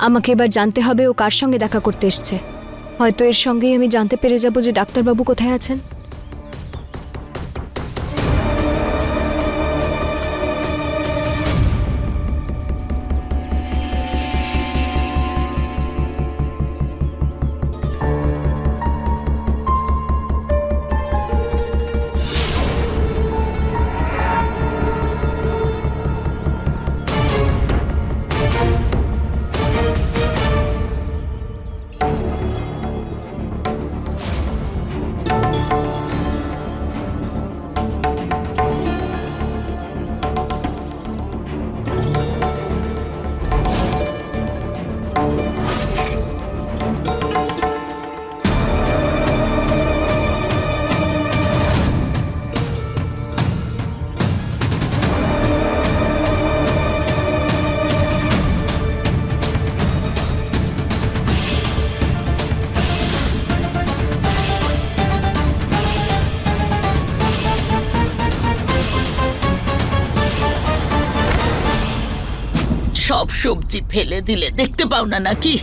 আমাকে এবার জানতে হবে ও কার সঙ্গে দেখা করতে এসছে। হয়তো এর সঙ্গেই আমি জানতে পেরে যাব যে ডাক্তারবাবু কোথায় আছেন। সবজি ফেলে দিলে দেখতে পাও না নাকি?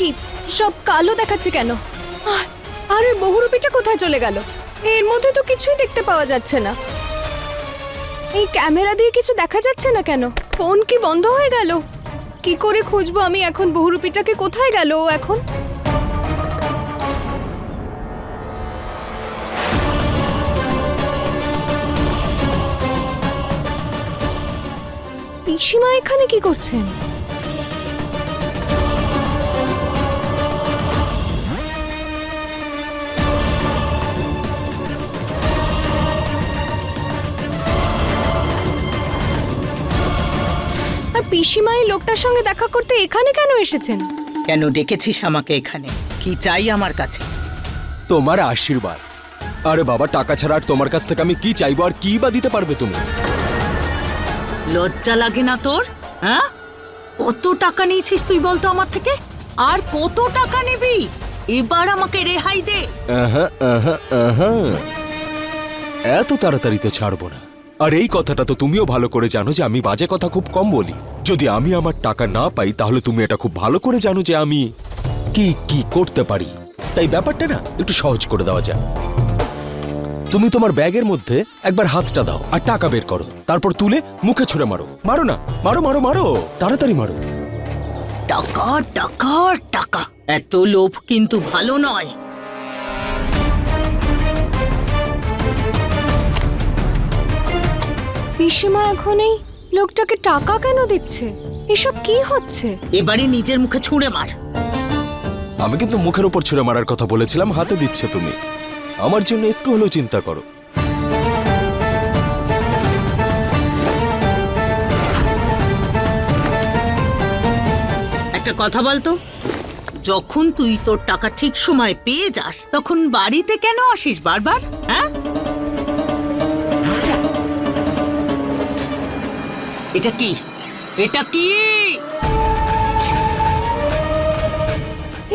কি? সব কালো দেখাচ্ছে কেন? আর ওই বহুরূপীটা কোথায় চলে গেল? এর মধ্যে তো কিছুই দেখতে পাওয়া যাচ্ছে না। এই ক্যামেরা দিয়ে কিছু দেখা যাচ্ছে না কেন? ফোন কি বন্ধ হয়ে গেল? কি করে খুঁজবো আমি এখন বহুরূপীটাকে কোথায় গেল এখন? পিসিমা এখানে কি করছেন? পিসিমা এই লোকটার সঙ্গে দেখা করতে এখানে কেন এসেছেন? কেন ডেকেছিস আমাকে এখানে? কি চাই আমার কাছে? তোমার আশীর্বাদ। আরে বাবা টাকা ছাড়া আর তোমার কাছ থেকে আমি কি চাইব আর কি বা দিতে পারবে তুমি? লজ্জা লাগে না তোর হ্যাঁ? কত টাকা নিয়েছিস তুই বলতো আমার থেকে? আর কত টাকা নিবি? এবার আমাকে রেহাই দে। আহা, আহা, আহা। এত তাড়াতাড়ি তো ছাড়বো না। আর এই কথাটা তো তুমিও ভালো করে জানো যে আমি বাজে কথা খুব কম বলি। যদি আমি আমার টাকা না পাই, তাহলে তুমি এটা খুব ভালো করে জানো যে আমি কি কি করতে পারি। তাই ব্যাপারটা না একটু সহজ করে দেওয়া যায় তুমি তোমার ব্যাগের মধ্যে একবার হাতটা দাও আর টাকা বের করো। তারপর তুলে মুখে ছুঁড়ে মারো। মারো না। মারো মারো মারো। তাড়াতাড়ি মারো। টাকা টাকা টাকা। এত লোভ কিন্তু ভালো নয়। পিসিমা এখন এই লোকটাকে টাকা কেন দিচ্ছে? এসব কি হচ্ছে? এবারে নিজের মুখে ছুঁড়ে মার। আমি কিন্তু মুখের উপর ছুঁড়ে মারার কথা বলেছিলাম হাতে দিচ্ছে তুমি। আমার জন্য একটু হলেও চিন্তা করো। একটা কথা বলতো? যখন তুই তোর টাকা ঠিক সময় পেয়ে যাস তখন বাড়িতে কেন আসিস বারবার? হ্যাঁ? এটা কি? এটা কি?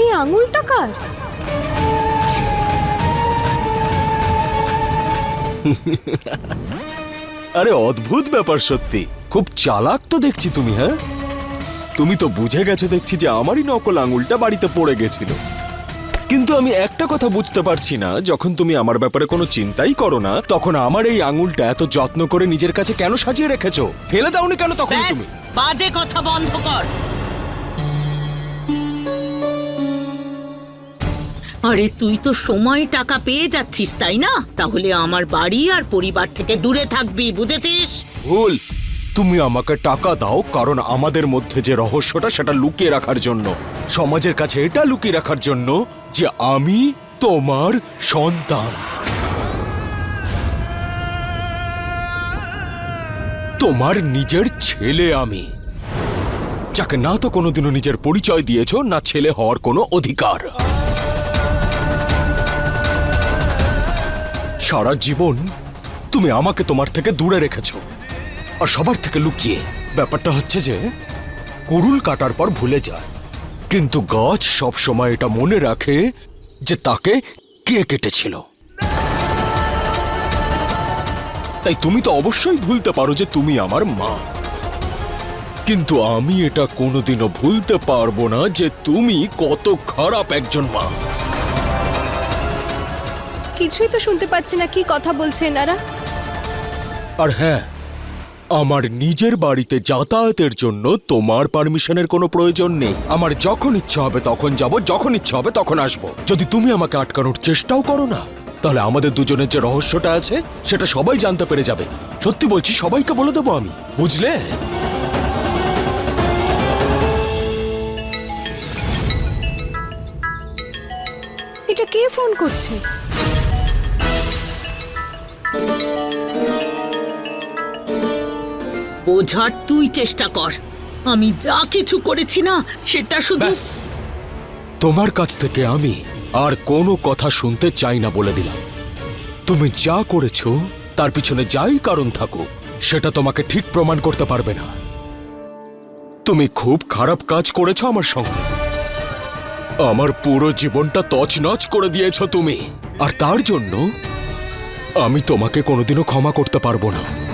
এই আঙুলটা কার? আরে অদ্ভুত ব্যাপার সত্যি। খুব চালাক তো দেখছি তুমি হ্যাঁ? তুমি তো বুঝে গেছো দেখছি যে আমারই নকল আঙুলটা বাড়িতে পড়ে গেছিল। কিন্তু আমি একটা কথা বুঝতে পারছি না। যখন তুমি আমার ব্যাপারে কোনো চিন্তাই করো না তখন আমার এই আঙুলটা এত যত্ন করে নিজের কাছে কেন সাজিয়ে রেখেছো? ফেলে দাওনি কেন তখন ব্যাস তুমি? বাজে কথা বন্ধ কর। আরে তুই তো সময় টাকা পেয়ে যাচ্ছিস তাই না? তাহলে আমার বাড়ি আর পরিবার থেকে দূরে থাকবি বুঝেছিস? ভুল। তুমি আমাকে টাকা দাও কারণ আমাদের মধ্যে যে রহস্যটা সেটা লুকিয়ে রাখার জন্য। সমাজের কাছে এটা লুকিয়ে রাখার জন্য যে আমি তোমার সন্তান। তোমার নিজের ছেলে আমি। যাকে না তো কোনোদিনও নিজের পরিচয় দিয়েছ, না ছেলে হওয়ার কোনো অধিকার। সারা জীবন তুমি আমাকে তোমার থেকে দূরে রেখেছো। আর সবার থেকে লুকিয়ে। ব্যাপারটা হচ্ছে যে, কুরুল কাটার পর ভুলে যায়। কিন্তু গাছ সব সময় এটা মনে রাখে যে তাকে কে কেটেছিল। তাই তুমি তো অবশ্যই ভুলতে পারো যে তুমি আমার মা। কিন্তু আমি এটা কোনোদিনও ভুলতে পারব না যে তুমি কত খারাপ একজন মা। কিছুই তো শুনতে পাচ্ছি না কি কথা বলছে এনারা? আর হ্যাঁ আমার নিজের বাড়িতে যাতায়াতের জন্য তোমার পারমিশনের কোনো প্রয়োজন নেই। আমার যখন ইচ্ছা হবে তখন যাব, যখন ইচ্ছা হবে তখন আসব। যদি তুমি আমাকে আটকানোর চেষ্টাও করো না, তাহলে আমাদের দুজনের যে রহস্যটা আছে, সেটা সবাই জানতে পেরে যাবে। সত্যি বলছি, সবাইকে বলে দেবো আমি, বুঝলে? এটা কে ফোন করছে? বোঝার তুই চেষ্টা কর। আমি যা কিছু করেছি না, সেটা শুধু তোমার কাছ থেকে আমি আর কোনো কথা শুনতে চাই না বলে দিলাম। তুমি যা করেছ, তার পিছনে যাই কারণ থাকুক, সেটা তোমাকে ঠিক প্রমাণ করতে পারবে না। তুমি খুব খারাপ কাজ করেছ আমার সঙ্গে। আমার পুরো জীবনটা তছনছ করে দিয়েছ তুমি। আর তার জন্য আমি তোমাকে কোনোদিনও ক্ষমা করতে পারব না।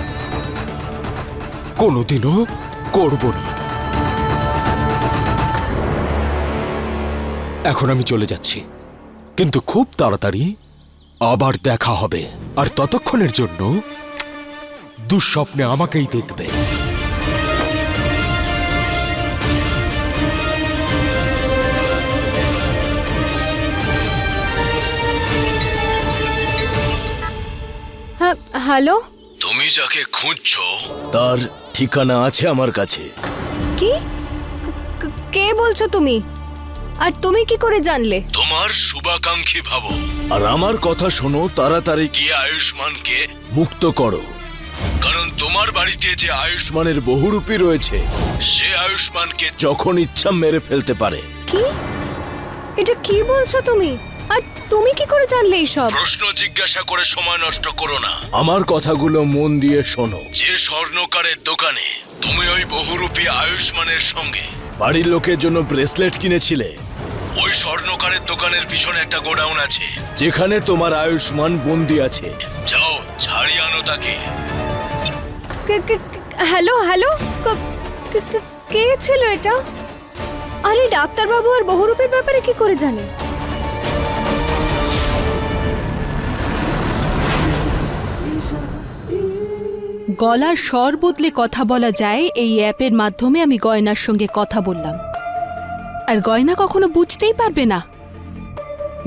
কোনোদিনও করব না। এখন আমি চলে যাচ্ছি। কিন্তু খুব তাড়াতাড়ি আবার দেখা হবে। আর ততক্ষণের জন্য দুঃস্বপ্নে আমাকেই দেখবে। হ্যাঁ হ্যালো? যাকে খুঁজছো? তার ঠিকানা আছে আমার কাছে। কি? ক- বলছো তুমি? আর তুমি কি করে জানলে? তোমার শুভাকাঙ্ক্ষী ভাবো আর আমার কথা শোনো তাড়াতাড়ি গিয়ে আয়ুষ্মানকে মুক্ত করো। কারণ তোমার বাড়িতে যে আয়ুষ্মানের বহুরূপী রয়েছে সে আয়ুষ্মানকে যখন ইচ্ছা মেরে ফেলতে পারে। কি? এটা কি বলছো তুমি? আর তুমি কি করে জানলে এইসব? প্রশ্ন জিজ্ঞাসা করে সময় নষ্ট করো না। আমার কথাগুলো মন দিয়ে শোনো। যে স্বর্ণকারের দোকানে তুমি ওই বহুরূপী আয়ুষ্মানের সঙ্গে বাড়ির লোকের জন্য ব্রেসলেট কিনেছিলে। ওই স্বর্ণকারের দোকানের পিছনে একটা গোডাউন আছে। যেখানে তোমার আয়ুষ্মান বন্দি আছে। যাও ছাড়িয়ে আনো তাকে। কে- কে- কে- হ্যালো হ্যালো? ক- কে- কে- কে ছিল এটা? আরে ডাক্তারবাবু আর বহুরূপের ব্যাপারে কি করে জানে? গলার স্বর বদলে কথা বলা যায়, এই অ্যাপের মাধ্যমে আমি গয়নার সঙ্গে কথা বললাম। আর গয়না কখনো বুঝতেই পারবে না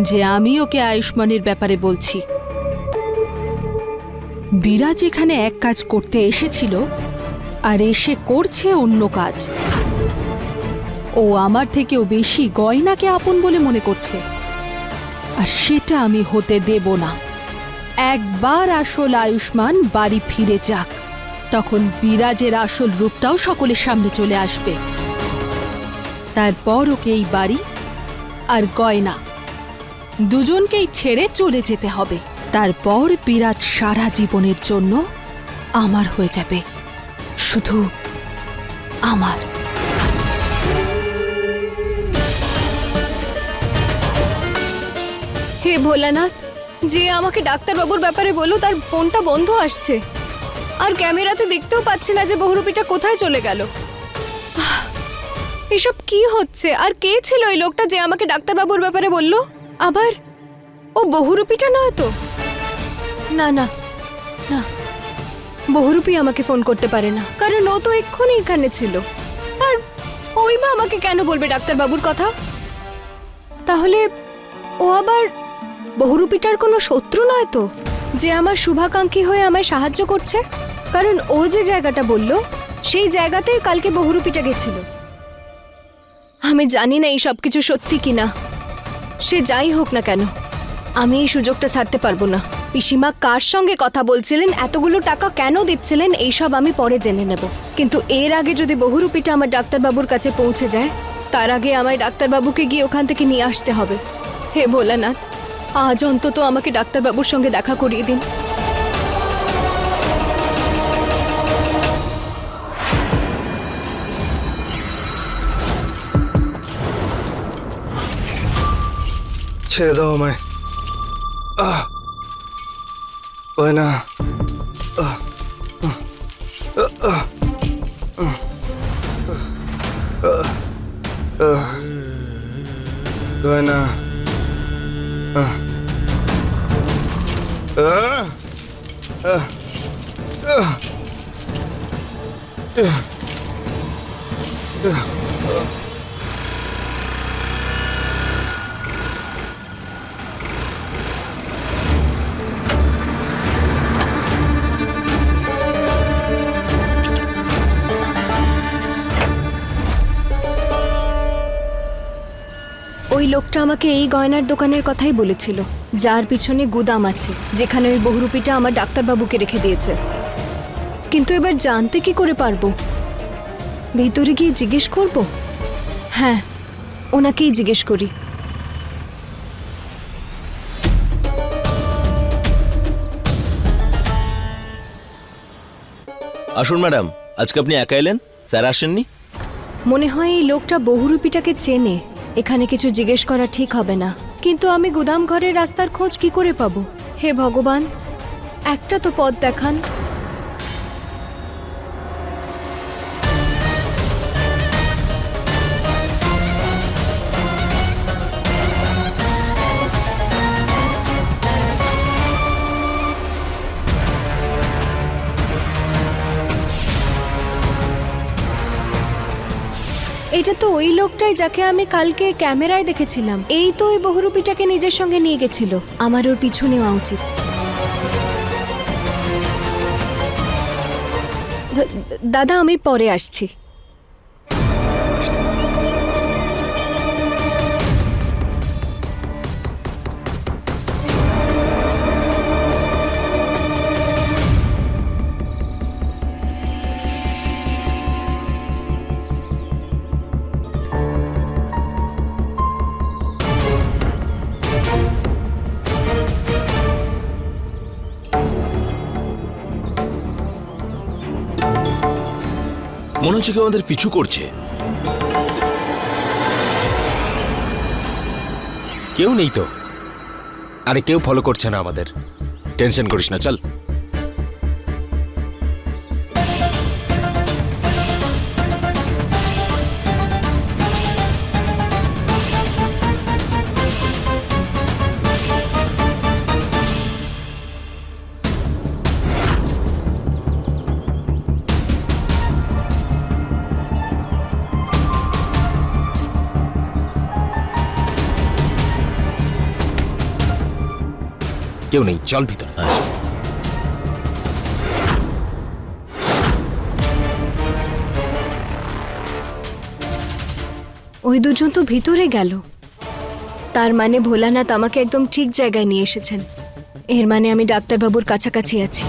যে আমি ওকে আয়ুষ্মানের ব্যাপারে বলছি। বিরাজ এখানে এক কাজ করতে এসেছিল, আর এসে করছে অন্য কাজ। ও আমার থেকেও বেশি গয়নাকে আপন বলে মনে করছে। আর সেটা আমি হতে দেব না। একবার আসল আয়ুষ্মান বাড়ি ফিরে যাক। তখন বিরাজের আসল রূপটাও সকলের সামনে চলে আসবে। তারপর ওকে এই বাড়ি আর গয়না। দুজনকেই ছেড়ে চলে যেতে হবে। তারপর বিরাজ সারা জীবনের জন্য আমার হয়ে যাবে। শুধু আমার। হে ভোলানাথ, যে আমাকে ডাক্তারবাবুর ব্যাপারে বলল তার ফোনটা বন্ধ আসছে। আর ক্যামেরাতে দেখতেও পাচ্ছি না যে বহুরূপীটা কোথায় চলে গেল। এসব কি হচ্ছে? আর কে ছিল ওই লোকটা যে আমাকে ডাক্তারবাবুর ব্যাপারে বলল? আবার ও বহুরূপীটা নয় তো? না না না, বহুরূপী আমাকে ফোন করতে পারে না, কারণ ও তো এক্ষুনি এখানে ছিল। আর ওই মা আমাকে কেন বলবে ডাক্তারবাবুর কথা? তাহলে ও আবার বহুরূপীটার কোনো শত্রু নয় তো? যে আমার শুভাকাঙ্ক্ষী হয়ে আমায় সাহায্য করছে। কারণ ও যে জায়গাটা বলল, সেই জায়গাতেই কালকে বহুরূপীটা গেছিল। আমি জানি না এই সব কিছু সত্যি কিনা। সে যাই হোক না কেন, আমি এই সুযোগটা ছাড়তে পারব না। পিসিমা কার সঙ্গে কথা বলছিলেন, এতগুলো টাকা কেন দিচ্ছিলেন এইসব আমি পরে জেনে নেব। কিন্তু এর আগে যদি বহুরূপীটা আমার ডাক্তারবাবুর কাছে পৌঁছে যায়, তার আগে আমায় ডাক্তারবাবুকে গিয়ে ওখান থেকে নিয়ে আসতে হবে। হে ভোলানাথ আজ অন্তত আমাকে ডাক্তারবাবুর সঙ্গে দেখা করিয়ে দিন। ছেড়ে দাও আমায়। আহ। না। আহ, ওই লোকটা আমাকে এই গয়নার দোকানের কথাই বলেছিল। যার পিছনে গুদাম আছে যেখানে ওই বহুরূপীটা আমার ডাক্তারবাবুকে রেখে দিয়েছে। কিন্তু এবার জানতে কি করে পারব? ভিতরে গিয়ে জিজ্ঞেস করব? হ্যাঁ ওনাকেই জিজ্ঞেস করি। আসুন ম্যাডাম আজকে আপনি একা এলেন? স্যার আসেননি? মনে হয় এই লোকটা বহুরূপীটাকে চেনে। এখানে কিছু জিজ্ঞেস করা ঠিক হবে না। কিন্তু আমি গুদাম ঘরের রাস্তার খোঁজ কি করে পাবো? হে ভগবান, একটা তো পথ দেখান। এটা তো ওই লোকটাই যাকে আমি কালকে ক্যামেরায় দেখেছিলাম। এই তো ওই বহুরূপীটাকে নিজের সঙ্গে নিয়ে গেছিল। আমার ওর পিছু নেওয়া উচিত। দাদা, আমি পরে আসছি। মনে হচ্ছে কেউ আমাদের পিছু করছে। কেউ নেই তো। আরে কেউ ফলো করছে না আমাদের। টেনশন করিস না, চল। কেউ নেই, চল ভিতরে। ওই দুজন তো ভিতরে গেল। তার মানে ভোলানাথ আমাকে একদম ঠিক জায়গায় নিয়ে এসেছেন। এর মানে আমি ডাক্তারবাবুর কাছাকাছি আছি।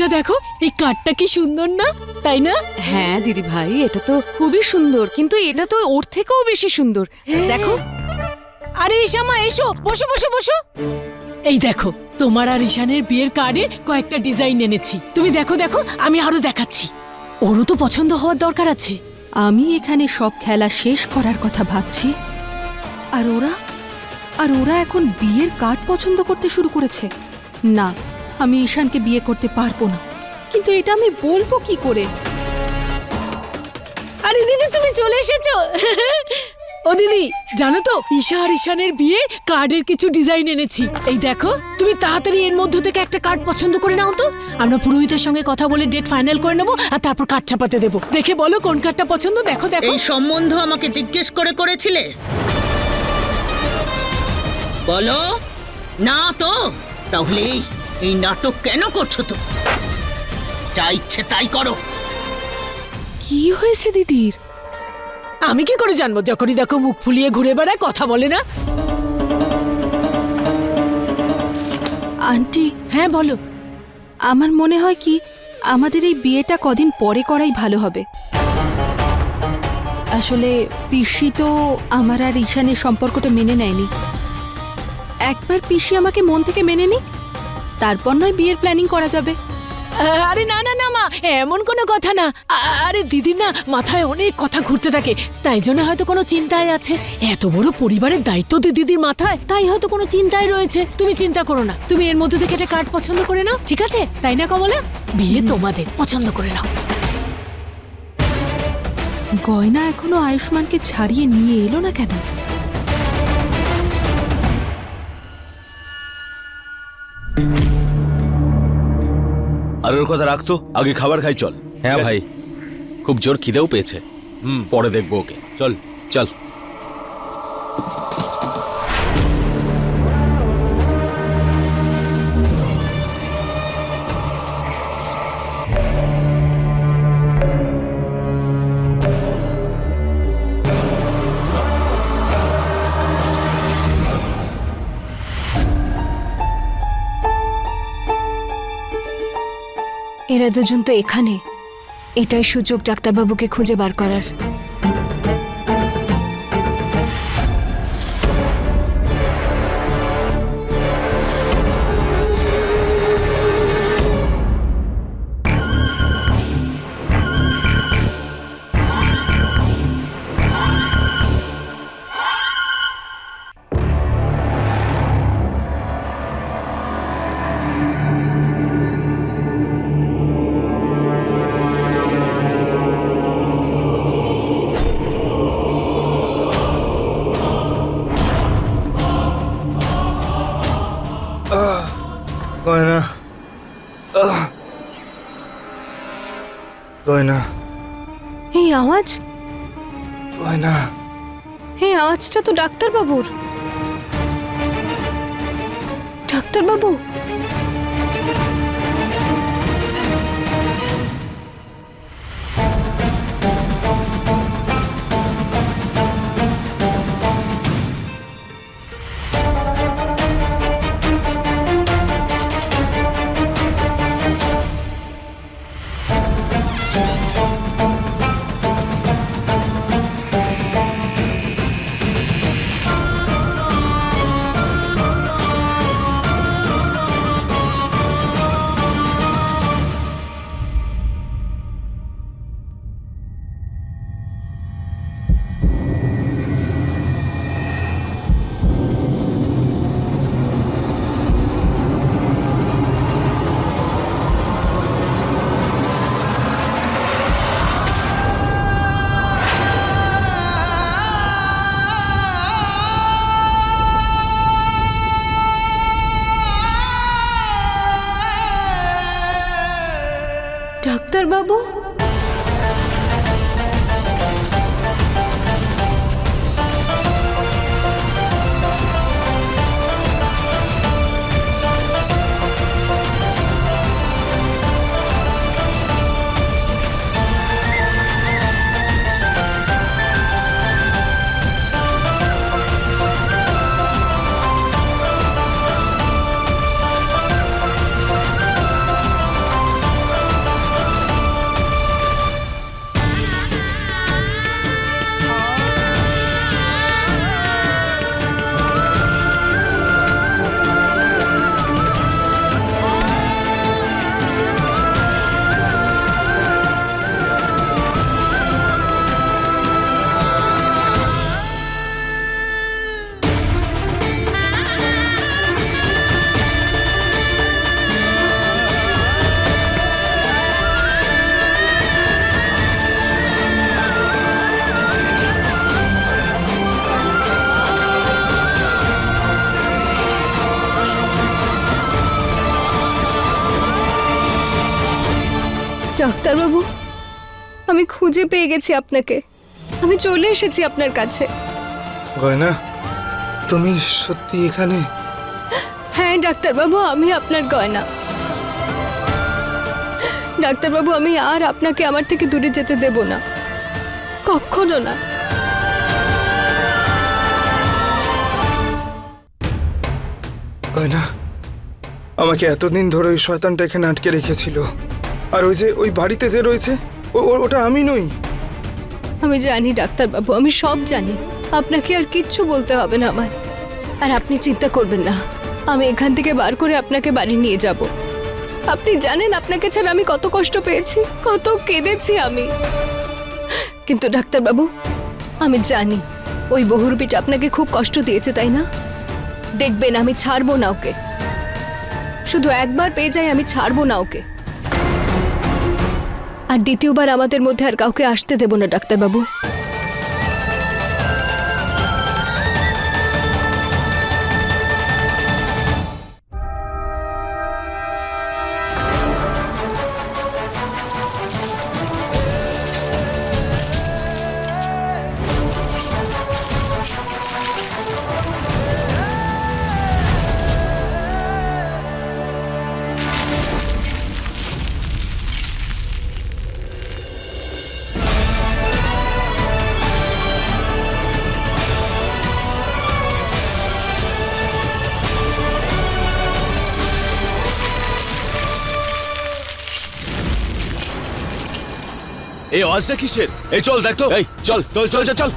এটা দেখো এই কাঠটা কি সুন্দর না তাই না? হ্যাঁ দিদি ভাই এটা তো খুবই সুন্দর কিন্তু এটা তো ওর থেকেও বেশি সুন্দর। দেখো। আরে ঈশামা এসো বসো বসো বসো। এই দেখো তোমার আর ঈশানের বিয়ের কার্ডে কয়েকটা ডিজাইন এনেছি। তুমি দেখো দেখো আমি আরও দেখাচ্ছি। ওরও তো পছন্দ হওয়ার দরকার আছে। আমি এখানে সব খেলা শেষ করার কথা ভাবছি। আর ওরা? আর ওরা এখন বিয়ের কার্ড পছন্দ করতে শুরু করেছে। না আমি ঈশানকে বিয়ে করতে পারব না। কিন্তু এটা আমি বলব কি করে? আরে দিদি তুমি চলে এসেছ। ও দিদি জানো তো ঈশা আর ঈশানের বিয়ে কার্ডের কিছু ডিজাইন এনেছি। এই দেখো তুমি তাড়াতাড়ি এর মধ্য থেকে একটা কার্ড পছন্দ করে নাও তো। আমরা পুরোহিতের সঙ্গে কথা বলে ডেট ফাইনাল করে নেব আর তারপর কার্ড ছাপাতে দেবো। দেখে বলো কোন কার্ডটা পছন্দ? দেখো দেখো। এই সম্বন্ধ আমাকে জিজ্ঞেস করে করেছিলে? বলো। না তো তাহলে এই- নাটক কেন করছ তো যা ইচ্ছে তাই করো। কি হয়েছে দিদির? আমি কি করে জানব যখনই দেখো মুখ ফুলিয়ে ঘুরে বেড়ায় কথা বলে না? আন্টি হ্যাঁ বলো। আমার মনে হয় কি আমাদের এই বিয়েটা কদিন পরে করাই ভালো হবে। আসলে পিসি তো আমার আর ঈশানের সম্পর্কটা মেনে নেয়নি। একবার পিসি আমাকে মন থেকে মেনে নি তারপর নয় বিয়ের প্ল্যানিং করা যাবে। আরে না না না মা এমন কোনো কথা না। আরে দিদির না মাথায় অনেক কথা ঘুরতে থাকে। তাই জন্য হয়তো কোনো চিন্তায় আছে। এত বড় পরিবারের দায়িত্ব দি- দিদির মাথায় তাই হয়তো কোনো চিন্তায় রয়েছে। তুমি চিন্তা করো না। তুমি এর মধ্যে থেকে একটা কার্ড পছন্দ করে নাও ঠিক আছে? তাই না কমলা? বিয়ে তোমাদের পছন্দ করে নাও। গয়না এখনও আয়ুষ্মানকে ছাড়িয়ে নিয়ে এলো না কেন? আর ওর কথা রাখতো আগে খাবার খাই চল। হ্যাঁ ভাই। খুব জোর খিদেও পেয়েছে। হুম। পরে দেখব ওকে। চল চল। এরা দুজন তো এখানে। এটাই সুযোগ ডাক্তারবাবুকে খুঁজে বার করার। গয়না এই আওয়াজ গয়না এই আওয়াজটা তো ডাক্তারবাবুর ডাক্তারবাবু ডাক্তারবাবু ডাক্তারবাবু আমি খুঁজে পেয়ে গেছি আপনাকে। আমি চলে এসেছি আপনার কাছে। গয়না তুমি সত্যি এখানে? হ্যাঁ ডাক্তারবাবু আমি আপনার গয়না। ডাক্তারবাবু আমি আর আপনাকে আমার থেকে দূরে যেতে দেব না। কখনো না। গয়না আমাকে এতদিন ধরে ওই শয়তানটা এখানে আটকে রেখেছিল। আর ওই যে ওই বাড়িতে যে রয়েছে ওটা আমি নই। আমি জানি, ডাক্তারবাবু, আমি সব জানি। আপনাকে আর কিচ্ছু বলতে হবে না আমার আর আপনি চিন্তা করবেন না। আমি এখান থেকে বার করে আপনাকে বাড়ি নিয়ে যাব। আপনি জানেন, আপনাকে ছাড়া আমি কত কষ্ট পেয়েছি, কত কেঁদেছি আমি। কিন্তু ডাক্তারবাবু, আমি জানি, ওই বহুরূপীটা আপনাকে খুব কষ্ট দিয়েছে, তাই না? দেখবেন, আমি ছাড়বো না ওকে। শুধু একবার পেয়ে যাই, আমি ছাড়বো না ওকে। আর দ্বিতীয়বার আমাদের মধ্যে আর কাউকে আসতে দেব না ডাক্তারবাবু। এই আওয়াজটা কিসের? এই চল দেখ তো। এই চল চল চল চল চল।